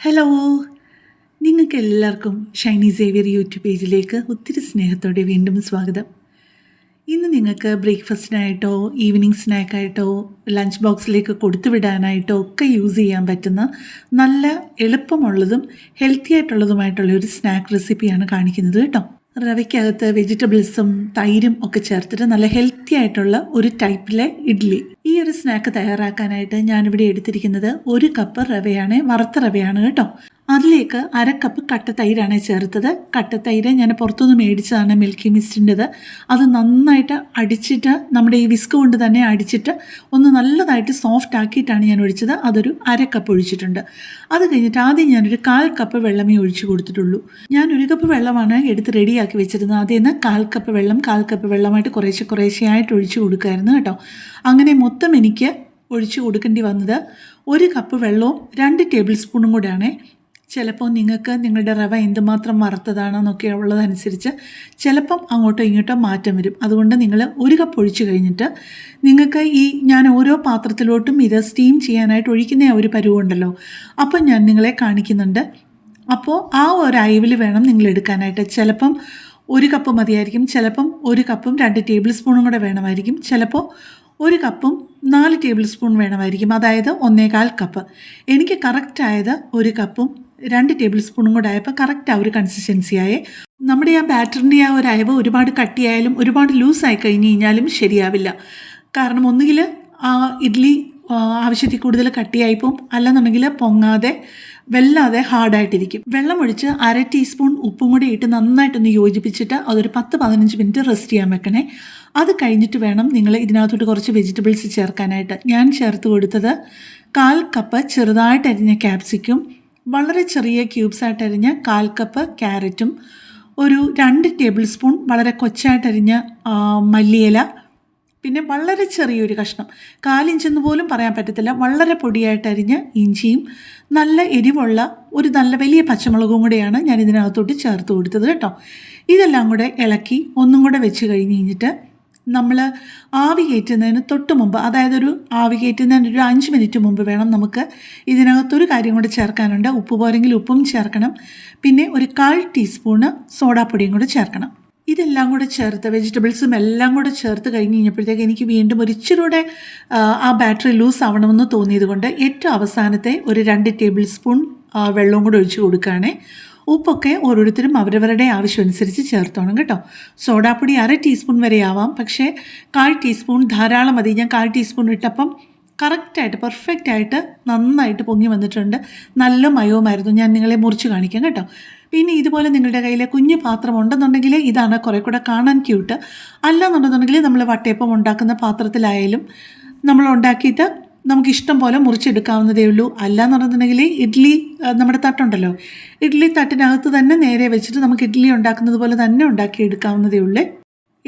Hello നിങ്ങൾക്ക് എല്ലാവർക്കും Shiny Xavier YouTube പേജിലേക്ക് ഒത്തിരി സ്നേഹത്തോടെ വീണ്ടും സ്വാഗതം. ഇന്ന് നിങ്ങൾക്ക് ബ്രേക്ക്ഫാസ്റ്റിനായിട്ടോ ഈവനിങ് സ്നാക്കായിട്ടോ ലഞ്ച് ബോക്സിലേക്ക് കൊടുത്തു വിടാനായിട്ടോ ഒക്കെ യൂസ് ചെയ്യാൻ പറ്റുന്ന നല്ല എളുപ്പമുള്ളതും ഹെൽത്തി ആയിട്ടുള്ളതുമായിട്ടുള്ള ഒരു സ്നാക്ക് റെസിപ്പിയാണ് കാണിക്കുന്നത് കേട്ടോ. റവയ്ക്കകത്ത് വെജിറ്റബിൾസും തൈരും ഒക്കെ ചേർത്തിട്ട് നല്ല ഹെൽത്തി ആയിട്ടുള്ള ഒരു ടൈപ്പിലെ ഇഡ്ഡലി ഈ ഒരു സ്നാക്ക് തയ്യാറാക്കാനായിട്ട് ഞാനിവിടെ എടുത്തിരിക്കുന്നത് ഒരു കപ്പ് റവയാണ് വറുത്ത റവയാണ് കേട്ടോ. അതിലേക്ക് അര കപ്പ് കട്ട തൈരാണ് ചേർത്തത്. കട്ട തൈര് ഞാൻ പുറത്തുനിന്ന് മേടിച്ചതാണ് മിൽക്കി മിസ്റ്റിന്റെത് അത് നന്നായിട്ട് അടിച്ചിട്ട് നമ്മുടെ ഈ വിസ്ക് കൊണ്ട് തന്നെ അടിച്ചിട്ട് ഒന്ന് നല്ലതായിട്ട് സോഫ്റ്റ് ആക്കിയിട്ടാണ് ഞാൻ ഒഴിച്ചത്. അതൊരു അര കപ്പ് ഒഴിച്ചിട്ടുണ്ട്. അത് കഴിഞ്ഞിട്ട് ആദ്യം ഞാനൊരു കാൽ കപ്പ് വെള്ളമേ ഒഴിച്ചു കൊടുത്തിട്ടുള്ളൂ. ഞാൻ ഒരു കപ്പ് വെള്ളമാണ് എടുത്ത് റെഡിയാക്കി വെച്ചിരുന്നത്. ആദ്യം നിന്ന് കാൽ കപ്പ് വെള്ളം കാൽ കപ്പ് വെള്ളമായിട്ട് കുറേശ്ശെ കുറേശ്ശെയായിട്ട് ഒഴിച്ചു കൊടുക്കുമായിരുന്നു കേട്ടോ. അങ്ങനെ മൊത്തം എനിക്ക് ഒഴിച്ചു കൊടുക്കേണ്ടി വന്നത് ഒരു കപ്പ് വെള്ളവും രണ്ട് ടേബിൾ സ്പൂണും കൂടെയാണ്. ചിലപ്പോൾ നിങ്ങൾക്ക് നിങ്ങളുടെ റവ എന്തുമാത്രം വറുത്തതാണെന്നൊക്കെ ഉള്ളതനുസരിച്ച് ചിലപ്പം അങ്ങോട്ടോ ഇങ്ങോട്ടോ മാറ്റം വരും. അതുകൊണ്ട് നിങ്ങൾ ഒരു കപ്പ് ഒഴിച്ചു കഴിഞ്ഞിട്ട് നിങ്ങൾക്ക് ഈ ഞാൻ ഓരോ പാത്രത്തിലോട്ടും ഇത് സ്റ്റീം ചെയ്യാനായിട്ട് ഒഴിക്കുന്ന ഒരു പരുവുണ്ടല്ലോ അപ്പം ഞാൻ നിങ്ങളെ കാണിക്കുന്നുണ്ട്. അപ്പോൾ ആ ഒരു അയവിൽ വേണം നിങ്ങൾ എടുക്കാനായിട്ട്. ചിലപ്പം ഒരു കപ്പ് മതിയായിരിക്കും ചിലപ്പം ഒരു കപ്പും രണ്ട് ടേബിൾ സ്പൂണും കൂടെ വേണമായിരിക്കും. ചിലപ്പോൾ ഒരു കപ്പും നാല് ടേബിൾ സ്പൂൺ വേണമായിരിക്കും. അതായത് ഒന്നേകാൽ കപ്പ് എനിക്ക് കറക്റ്റായത് ഒരു കപ്പും രണ്ട് ടേബിൾ സ്പൂണും കൂടെ ആയപ്പോൾ കറക്റ്റ് ആ ഒരു കൺസിസ്റ്റൻസി ആയേ. നമ്മുടെ ആ ബാറ്ററിന്റെ ആ ഒരു അയവ് ഒരുപാട് കട്ടിയായാലും ഒരുപാട് ലൂസായി കഴിഞ്ഞ് കഴിഞ്ഞാലും ശരിയാവില്ല. കാരണം ഒന്നുകിൽ ആ ഇഡ്ഡലി ആവശ്യത്തിൽ കൂടുതൽ കട്ടിയായി പോകും അല്ലെന്നുണ്ടെങ്കിൽ പൊങ്ങാതെ വെല്ലാതെ ഹാർഡായിട്ടിരിക്കും വെള്ളമൊഴിച്ച് അര ടീസ്പൂൺ ഉപ്പും കൂടി ഇട്ട് നന്നായിട്ടൊന്ന് യോജിപ്പിച്ചിട്ട് അതൊരു പത്ത് പതിനഞ്ച് മിനിറ്റ് റെസ്റ്റ് ചെയ്യാൻ വെക്കണേ. അത് കഴിഞ്ഞിട്ട് വേണം നിങ്ങൾ ഇതിനകത്തോട്ട് കുറച്ച് വെജിറ്റബിൾസ് ചേർക്കാനായിട്ട്. ഞാൻ ചേർത്ത് കൊടുത്തത് കാൽ കപ്പ് ചെറുതായിട്ട് അരിഞ്ഞ ക്യാപ്സിക്കും വളരെ ചെറിയ ക്യൂബ്സായിട്ട് അരിഞ്ഞ കാൽ കപ്പ് ക്യാരറ്റും ഒരു രണ്ട് ടേബിൾ സ്പൂൺ വളരെ കൊച്ചായിട്ടരിഞ്ഞ മല്ലിയില പിന്നെ വളരെ ചെറിയൊരു കഷ്ണം. കാലിഞ്ചെന്ന് പോലും പറയാൻ പറ്റത്തില്ല. വളരെ പൊടിയായിട്ട് അരിഞ്ഞ ഇഞ്ചിയും നല്ല എരിവുള്ള ഒരു നല്ല വലിയ പച്ചമുളകും കൂടെയാണ് ഞാൻ ഇതിനകത്തോട്ട് ചേർത്ത് കൊടുത്തത് കേട്ടോ. ഇതെല്ലാം കൂടെ ഇളക്കി ഒന്നും കൂടെ വെച്ച് കഴിഞ്ഞ് കഴിഞ്ഞിട്ട് നമ്മൾ ആവി കയറ്റുന്നതിന് തൊട്ട് മുമ്പ് അതായത് ഒരു ആവി കയറ്റുന്നതിന് ഒരു അഞ്ച് മിനിറ്റ് മുമ്പ് വേണം നമുക്ക് ഇതിനകത്തൊരു കാര്യം കൂടെ ചേർക്കാനുണ്ട്. ഉപ്പ് പോരെങ്കിൽ ഉപ്പും ചേർക്കണം. പിന്നെ ഒരു കാൽ ടീസ്പൂണ് സോഡാപ്പൊടിയും കൂടെ ചേർക്കണം. ഇതെല്ലാം കൂടെ ചേർത്ത് വെജിറ്റബിൾസും എല്ലാം കൂടെ ചേർത്ത് കഴിഞ്ഞ് കഴിഞ്ഞപ്പോഴത്തേക്ക് എനിക്ക് വീണ്ടും ഒരു ഇച്ചിരി ആ, ബാറ്ററി ലൂസ് ആവണമെന്ന് തോന്നിയത് കൊണ്ട് ഏറ്റവും അവസാനത്തെ ഒരു രണ്ട് ടേബിൾ സ്പൂൺ വെള്ളവും കൂടെ ഒഴിച്ച് കൊടുക്കുകയാണേ. ഉപ്പൊക്കെ ഓരോരുത്തരും അവരവരുടെ ആവശ്യമനുസരിച്ച് ചേർത്തോണം കേട്ടോ. സോഡാപ്പൊടി അര ടീസ്പൂൺ വരെ ആവാം. പക്ഷേ കാൽ ടീസ്പൂൺ ധാരാളം മതി. ഞാൻ കാൽ ടീസ്പൂൺ ഇട്ടപ്പം കറക്റ്റായിട്ട് പെർഫെക്റ്റ് ആയിട്ട് നന്നായിട്ട് പൊങ്ങി വന്നിട്ടുണ്ട്. നല്ല മയവുമായിരുന്നു. ഞാൻ നിങ്ങളെ മുറിച്ച് കാണിക്കാം കേട്ടോ. പിന്നെ ഇതുപോലെ നിങ്ങളുടെ കയ്യിൽ കുഞ്ഞു പാത്രം ഉണ്ടെന്നുണ്ടെങ്കിൽ ഇതാണ് കുറേ കൂടെ കാണാൻ ക്യൂട്ട് അല്ലെന്നുണ്ടെന്നുണ്ടെങ്കിൽ നമ്മൾ വട്ടയപ്പം ഉണ്ടാക്കുന്ന പാത്രത്തിലായാലും നമ്മൾ ഉണ്ടാക്കിയിട്ട് നമുക്ക് ഇഷ്ടം പോലെ മുറിച്ചെടുക്കാവുന്നതേ ഉള്ളൂ. അല്ല അല്ലാന്നുണ്ടെന്നുണ്ടെങ്കിൽ ഇഡ്ഡലി നമ്മുടെ തട്ടുണ്ടല്ലോ. ഇഡ്ഡലി തട്ടിനകത്ത് തന്നെ നേരെ വെച്ചിട്ട് നമുക്ക് ഇഡ്ഡലി ഉണ്ടാക്കുന്നത് പോലെ തന്നെ ഉണ്ടാക്കി എടുക്കാവുന്നതേ ഉള്ളേ.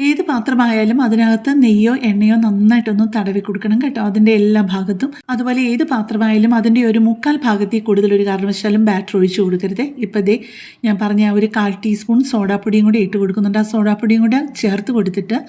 ഏത് പാത്രമായാലും അതിനകത്ത് നെയ്യോ എണ്ണയോ നന്നായിട്ടൊന്ന് തടവി കൊടുക്കണം കേട്ടോ. അതിന്റെ എല്ലാ ഭാഗത്തും. അതുപോലെ ഏത് പാത്രമായാലും അതിന്റെ ഒരു മുക്കാൽ ഭാഗത്തിൽ കൂടുതൽ ഒരു കാരണവശാലും ബാറ്റർ ഒഴിച്ച് കൊടുക്കരുത്. ഇപ്പം ദേ ഞാൻ പറഞ്ഞ ഒരു കാൽ ടീസ്പൂൺ സോഡാപ്പൊടിയും കൂടി ഇട്ട് കൊടുക്കുന്നുണ്ട്. ആ സോഡാപ്പൊടിയും കൂടെ ചേർത്ത് കൊടുത്തിട്ട്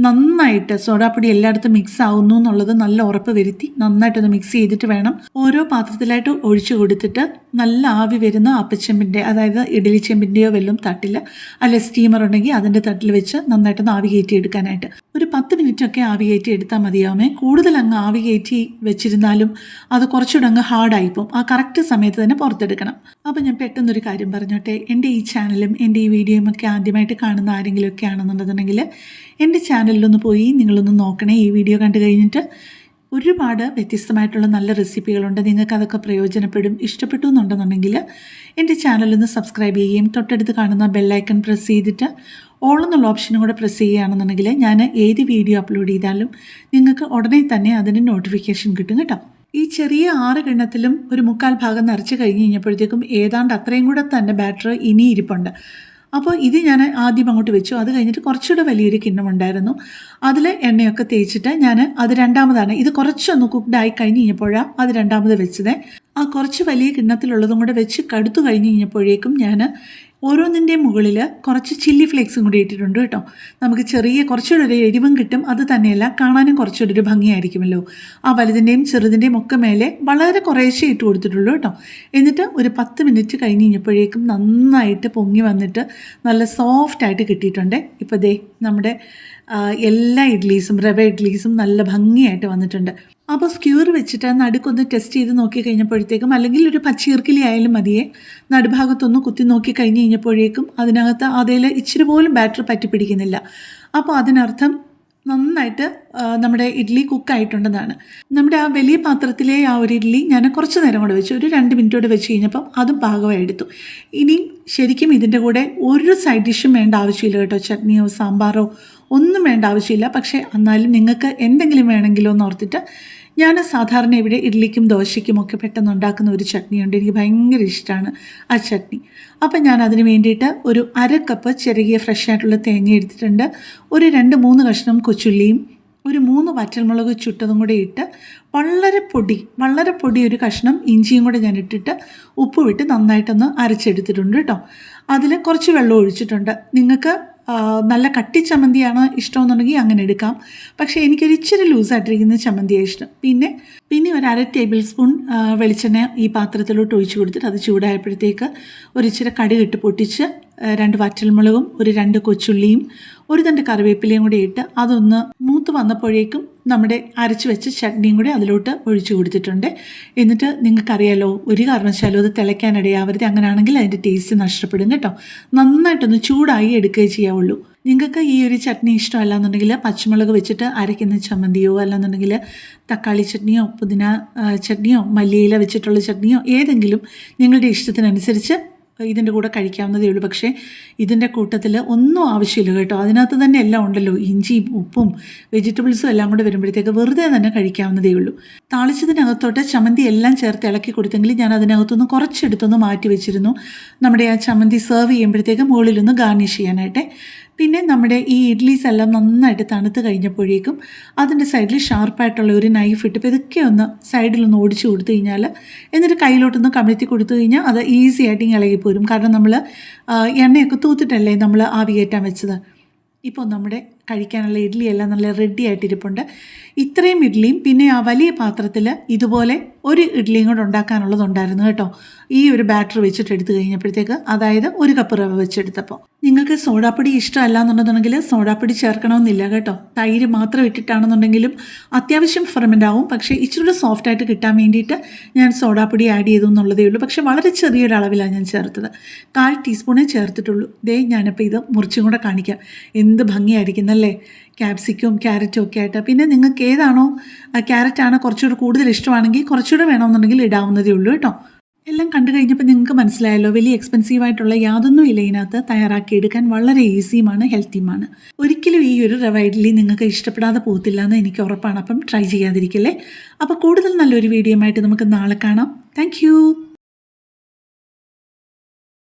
നന്നായിട്ട് സോഡാപ്പൊടി എല്ലായിടത്തും മിക്സ് ആവുന്നു എന്നുള്ളത് നല്ല ഉറപ്പ് വരുത്തി നന്നായിട്ടൊന്ന് മിക്സ് ചെയ്തിട്ട് വേണം ഓരോ പാത്രത്തിലായിട്ട് ഒഴിച്ചു കൊടുത്തിട്ട് നല്ല ആവി വരുന്ന അപ്പച്ചെമ്പിന്റെ അതായത് ഇഡലി ചെമ്പിന്റെയോ വല്ലതും തട്ടിൽ അല്ലെ സ്റ്റീമർ ഉണ്ടെങ്കിൽ അതിന്റെ തട്ടിൽ വെച്ച് നന്നായിട്ടൊന്ന് ആവി കയറ്റി എടുക്കാനായിട്ട്. ഒരു പത്ത് മിനിറ്റൊക്കെ ആവി കയറ്റി എടുത്താൽ മതിയാവുമേ. കൂടുതൽ അങ്ങ് ആവി കയറ്റി വെച്ചിരുന്നാലും അത് കുറച്ചുകൂടെ അങ്ങ് ഹാർഡായിപ്പോവും ആ കറക്റ്റ് സമയത്ത് തന്നെ പുറത്തെടുക്കണം. അപ്പോൾ ഞാൻ പെട്ടെന്നൊരു കാര്യം പറഞ്ഞോട്ടെ. എന്റെ ഈ ചാനലും എന്റെ ഈ വീഡിയോയും ഒക്കെ ആദ്യമായിട്ട് കാണുന്ന ആരെങ്കിലുമൊക്കെ ആണെന്നുണ്ടെന്നുണ്ടെങ്കിൽ എന്റെ ചാനലിലൊന്ന് പോയി നിങ്ങളൊന്ന് നോക്കണേ. ഈ വീഡിയോ കണ്ടു കഴിഞ്ഞിട്ട് ഒരുപാട് വ്യത്യസ്തമായിട്ടുള്ള നല്ല റെസിപ്പികളുണ്ട് നിങ്ങൾക്ക് അതൊക്കെ പ്രയോജനപ്പെടും ഇഷ്ടപ്പെട്ടു എന്നുണ്ടെന്നുണ്ടെങ്കിൽ എന്റെ ചാനലൊന്ന് സബ്സ്ക്രൈബ് ചെയ്യുകയും തൊട്ടടുത്ത് കാണുന്ന ബെല്ലൈക്കൺ പ്രസ് ചെയ്തിട്ട് ഓൾ എന്നുള്ള ഓപ്ഷനും കൂടെ പ്രസ് ചെയ്യുകയാണെന്നുണ്ടെങ്കിൽ ഞാൻ ഏത് വീഡിയോ അപ്ലോഡ് ചെയ്താലും നിങ്ങൾക്ക് ഉടനെ തന്നെ അതിന് നോട്ടിഫിക്കേഷൻ കിട്ടും കേട്ടോ. ഈ ചെറിയ ആറ് കിണ്ണത്തിലും ഒരു മുക്കാൽ ഭാഗം നിറച്ച് കഴിഞ്ഞ് കഴിഞ്ഞപ്പോഴത്തേക്കും ഏതാണ്ട് അത്രയും കൂടെ തന്നെ ബാറ്ററി ഇനി ഇരിപ്പുണ്ട്. അപ്പോൾ ഇത് ഞാൻ ആദ്യം അങ്ങോട്ട് വെച്ചു. അത് കഴിഞ്ഞിട്ട് കുറച്ചുകൂടെ വലിയൊരു കിണ്ണമുണ്ടായിരുന്നു അതിൽ എണ്ണയൊക്കെ തേച്ചിട്ട് ഞാൻ അത് രണ്ടാമതാണ്. ഇത് കുറച്ചൊന്ന് കുക്ക്ഡായി കഴിഞ്ഞ് കഴിഞ്ഞപ്പോഴാണ് അത് രണ്ടാമത് വെച്ചത്. ആ കുറച്ച് വലിയ കിണ്ണത്തിലുള്ളതും കൂടെ വെച്ച് കടുത്തു കഴിഞ്ഞ് കഴിഞ്ഞപ്പോഴേക്കും ഞാൻ ഓരോന്നിന്റെയും മുകളിൽ കുറച്ച് ചില്ലി ഫ്ലേക്സും കൂടി ഇട്ടിട്ടുണ്ട് കേട്ടോ. നമുക്ക് ചെറിയ കുറച്ചുകൂടെ ഒരു എരിവും കിട്ടും. അത് തന്നെയല്ല കാണാനും കുറച്ചുകൂടെ ഒരു ഭംഗിയായിരിക്കുമല്ലോ. ആ വലുതിന്റെയും ചെറുതിന്റെയും ഒക്കെ മേലെ വളരെ കുറേശ്ശെ ഇട്ട് കൊടുത്തിട്ടുള്ളൂ കേട്ടോ. എന്നിട്ട് ഒരു പത്ത് മിനിറ്റ് കഴിഞ്ഞ് കഴിഞ്ഞപ്പോഴേക്കും നന്നായിട്ട് പൊങ്ങി വന്നിട്ട് നല്ല സോഫ്റ്റായിട്ട് കിട്ടിയിട്ടുണ്ട്. ഇപ്പോൾ ദേ നമ്മുടെ എല്ലാ ഇഡ്ലീസും റവ ഇഡ്ലീസും നല്ല ഭംഗിയായിട്ട് വന്നിട്ടുണ്ട്. അപ്പോൾ സ്ക്യൂർ വെച്ചിട്ട് നടുക്കൊന്ന് ടെസ്റ്റ് ചെയ്ത് നോക്കി കഴിഞ്ഞപ്പോഴത്തേക്കും അല്ലെങ്കിൽ ഒരു പച്ചീർക്കിലി ആയാലും മതിയെ നടുഭാഗത്തൊന്ന് കുത്തി നോക്കി കഴിഞ്ഞ് കഴിഞ്ഞപ്പോഴേക്കും അതിനകത്ത് അതിൽ ഇച്ചിരി പോലും ബാറ്റർ പറ്റിപ്പിടിക്കുന്നില്ല. അപ്പോൾ അതിനർത്ഥം നന്നായിട്ട് നമ്മുടെ ഇഡ്ഡലി കുക്കായിട്ടുണ്ടെന്നാണ്. നമ്മുടെ ആ വലിയ പാത്രത്തിലെ ആ ഒരു ഇഡ്ഡലി ഞാൻ കുറച്ച് നേരം കൂടെ വെച്ചു. ഒരു രണ്ട് മിനിറ്റ് കൂടെ വെച്ച് കഴിഞ്ഞപ്പം അതും പാകമായി എടുത്തു. ഇനിയും ശരിക്കും ഇതിന്റെ കൂടെ ഒരു സൈഡ് ഡിഷും വേണ്ട ആവശ്യമില്ല കേട്ടോ. ചട്നിയോ സാമ്പാറോ ഒന്നും വേണ്ട ആവശ്യമില്ല. പക്ഷേ എന്നാലും നിങ്ങൾക്ക് എന്തെങ്കിലും വേണമെങ്കിലോ എന്ന് ഓർത്തിട്ട് ഞാൻ സാധാരണ ഇവിടെ ഇഡ്ലിക്കും ദോശയ്ക്കും ഒക്കെ പെട്ടെന്ന് ഉണ്ടാക്കുന്ന ഒരു ചട്നിയുണ്ട്. എനിക്ക് ഭയങ്കര ഇഷ്ടമാണ് ആ ചട്നി. അപ്പം ഞാൻ അതിന് വേണ്ടിയിട്ട് ഒരു അര കപ്പ് ചെറിയ ഫ്രഷ് ആയിട്ടുള്ള തേങ്ങ എടുത്തിട്ടുണ്ട്. ഒരു രണ്ട് മൂന്ന് കഷ്ണം കൊച്ചുള്ളിയും ഒരു മൂന്ന് വറ്റൽമുളക് ചുട്ടതും കൂടെ ഇട്ട് വളരെ പൊടി വളരെ പൊടി ഒരു കഷ്ണം ഇഞ്ചിയും കൂടെ ഞാൻ ഇട്ടിട്ട് ഉപ്പ് വിട്ട് നന്നായിട്ടൊന്ന് അരച്ചെടുത്തിട്ടുണ്ട് കേട്ടോ. അതിൽ കുറച്ച് വെള്ളം ഒഴിച്ചിട്ടുണ്ട്. നിങ്ങൾക്ക് നല്ല കട്ടി ചമ്മന്തിയാണ് ഇഷ്ടമെന്നുണ്ടെങ്കിൽ അങ്ങനെ എടുക്കാം. പക്ഷേ എനിക്കൊരു ഇച്ചിരി ലൂസായിട്ടിരിക്കുന്ന ചമ്മന്തിയാണ് ഇഷ്ടം. പിന്നെ പിന്നെ ഒരു അര ടേബിൾ സ്പൂൺ വെളിച്ചെണ്ണ ഈ പാത്രത്തിലോട്ട് ഒഴിച്ചു കൊടുത്തിട്ട് അത് ചൂടായപ്പോഴത്തേക്ക് ഒരു ഇച്ചിരി കടുകിട്ട് പൊട്ടിച്ച് രണ്ട് വറ്റൽമുളകും ഒരു രണ്ട് കൊച്ചുള്ളിയും ഒരു തണ്ട് കറിവേപ്പിലയും കൂടി ഇട്ട് അതൊന്ന് മൂത്ത് വന്നപ്പോഴേക്കും നമ്മുടെ അരച്ച് വെച്ച ചട്നിയും കൂടി അതിലോട്ട് ഒഴിച്ചു കൊടുത്തിട്ടുണ്ട്. എന്നിട്ട് നിങ്ങൾക്കറിയാലോ ഒരു കാരണവശാലും അത് തിളയ്ക്കാനിടയാവരുത് അങ്ങനെയാണെങ്കിൽ അതിന്റെ ടേസ്റ്റ് നഷ്ടപ്പെടും കേട്ടോ. നന്നായിട്ടൊന്ന് ചൂടായി എടുക്കുകയേ ചെയ്യാവുള്ളൂ. നിങ്ങൾക്ക് ഈ ഒരു ചട്നി ഇഷ്ടമല്ല എന്നുണ്ടെങ്കിൽ പച്ചമുളക് വെച്ചിട്ട് അരയ്ക്കുന്ന ചമ്മന്തിയോ അല്ലെന്നുണ്ടെങ്കിൽ തക്കാളി ചട്നിയോ പുതിന ചട്നിയോ മല്ലിയില വെച്ചിട്ടുള്ള ചട്നിയോ ഏതെങ്കിലും നിങ്ങളുടെ ഇഷ്ടത്തിനനുസരിച്ച് ഇതിന്റെ കൂടെ കഴിക്കാവുന്നതേ ഉള്ളൂ. പക്ഷേ ഇതിന്റെ കൂട്ടത്തിൽ ഒന്നും ആവശ്യമില്ല കേട്ടോ. അതിനകത്ത് തന്നെ എല്ലാം ഉണ്ടല്ലോ. ഇഞ്ചിയും ഉപ്പും വെജിറ്റബിൾസും എല്ലാം കൂടെ വരുമ്പോഴത്തേക്ക് വെറുതെ തന്നെ കഴിക്കാവുന്നതേ ഉള്ളൂ. താളിച്ചതിനകത്തോട്ട് ചമ്മന്തി എല്ലാം ചേർത്ത് ഇളക്കി കൊടുത്തെങ്കിൽ ഞാൻ അതിനകത്തുനിന്ന് കുറച്ചെടുത്തൊന്ന് മാറ്റി വെച്ചിരുന്നു. നമ്മുടെ ആ ചമ്മന്തി സെർവ് ചെയ്യുമ്പോഴത്തേക്ക് മുകളിലൊന്ന് ഗാർണിഷ് ചെയ്യാനായിട്ട്. പിന്നെ നമ്മുടെ ഈ ഇഡ്ലീസ് എല്ലാം നന്നായിട്ട് തണുത്ത് കഴിഞ്ഞപ്പോഴേക്കും അതിന്റെ സൈഡിൽ ഷാർപ്പായിട്ടുള്ള ഒരു നൈഫ് ഇട്ട് പതുക്കെ ഒന്ന് സൈഡിലൊന്ന് ഓടിച്ചു കൊടുത്തു കഴിഞ്ഞാൽ എന്നിട്ട് കയ്യിലോട്ടൊന്ന് കമിഴ്ത്തി കൊടുത്തു കഴിഞ്ഞാൽ അത് ഈസി ആയിട്ട് ഇങ്ങനെ ഇളകിപ്പോരും കാരണം നമ്മൾ എണ്ണയൊക്കെ തൂത്തിട്ടല്ലേ നമ്മൾ ആവിയേറ്റാൻ വെച്ചത്? ഇപ്പോൾ നമ്മുടെ കഴിക്കാനുള്ള ഇഡ്ഡലി എല്ലാം നല്ല റെഡി ആയിട്ടിരിപ്പുണ്ട്. ഇത്രയും ഇഡ്ഡലിയും പിന്നെ ആ വലിയ പാത്രത്തിൽ ഇതുപോലെ ഒരു ഇഡ്ഡലിയും കൂടെ ഉണ്ടാക്കാനുള്ളതുണ്ടായിരുന്നു കേട്ടോ. ഈ ഒരു ബാറ്റർ വെച്ചിട്ട് എടുത്തു കഴിഞ്ഞപ്പോഴത്തേക്ക് അതായത് ഒരു കപ്പ് റവ വെച്ചെടുത്തപ്പോൾ നിങ്ങൾക്ക് സോഡാപ്പൊടി ഇഷ്ടമല്ല എന്നുണ്ടെന്നുണ്ടെങ്കിൽ സോഡാപ്പൊടി ചേർക്കണമെന്നില്ല കേട്ടോ. തൈര് മാത്രം ഇട്ടിട്ടാണെന്നുണ്ടെങ്കിലും അത്യാവശ്യം ഫെർമെന്റ് ആവും. പക്ഷേ ഇച്ചിരി സോഫ്റ്റ് ആയിട്ട് കിട്ടാൻ വേണ്ടിയിട്ട് ഞാൻ സോഡാപ്പൊടി ആഡ് ചെയ്തു എന്നുള്ളതേ ഉള്ളൂ. പക്ഷേ വളരെ ചെറിയൊരു അളവിലാണ് ഞാൻ ചേർത്തത്. കാൽ ടീസ്പൂണേ ചേർത്തിട്ടുള്ളൂ. ദേ ഞാനിപ്പോൾ ഇത് മുറിച്ചും കൂടെ കാണിക്കാം. എന്ത് ഭംഗിയായിരിക്കുന്നല്ലേ ക്യാപ്സിക്കും ക്യാരറ്റും ഒക്കെ ആയിട്ട്. പിന്നെ നിങ്ങൾക്ക് ഏതാണോ ക്യാരറ്റാണ് കുറച്ചുകൂടി കൂടുതൽ ഇഷ്ടമാണെങ്കിൽ കുറച്ചുകൂടെ വേണമെന്നുണ്ടെങ്കിൽ ഇടാവുന്നതേ ഉള്ളൂ കേട്ടോ. എല്ലാം കണ്ടു കഴിഞ്ഞപ്പോൾ നിങ്ങൾക്ക് മനസ്സിലായല്ലോ വലിയ എക്സ്പെൻസീവ് ആയിട്ടുള്ള യാതൊന്നും ഇല്ല ഇതിനകത്ത്. തയ്യാറാക്കി എടുക്കാൻ വളരെ ഈസിയുമാണ് ഹെൽത്തിയുമാണ് ഒരിക്കലും ഈ ഒരു റവ ഇഡ്ഡലി നിങ്ങൾക്ക് ഇഷ്ടപ്പെടാതെ പോകത്തില്ല എന്ന് എനിക്ക് ഉറപ്പാണ്. അപ്പം ട്രൈ ചെയ്യാതിരിക്കല്ലേ? അപ്പോൾ കൂടുതൽ നല്ലൊരു വീഡിയോ ആയിട്ട് നമുക്ക് നാളെ കാണാം. താങ്ക്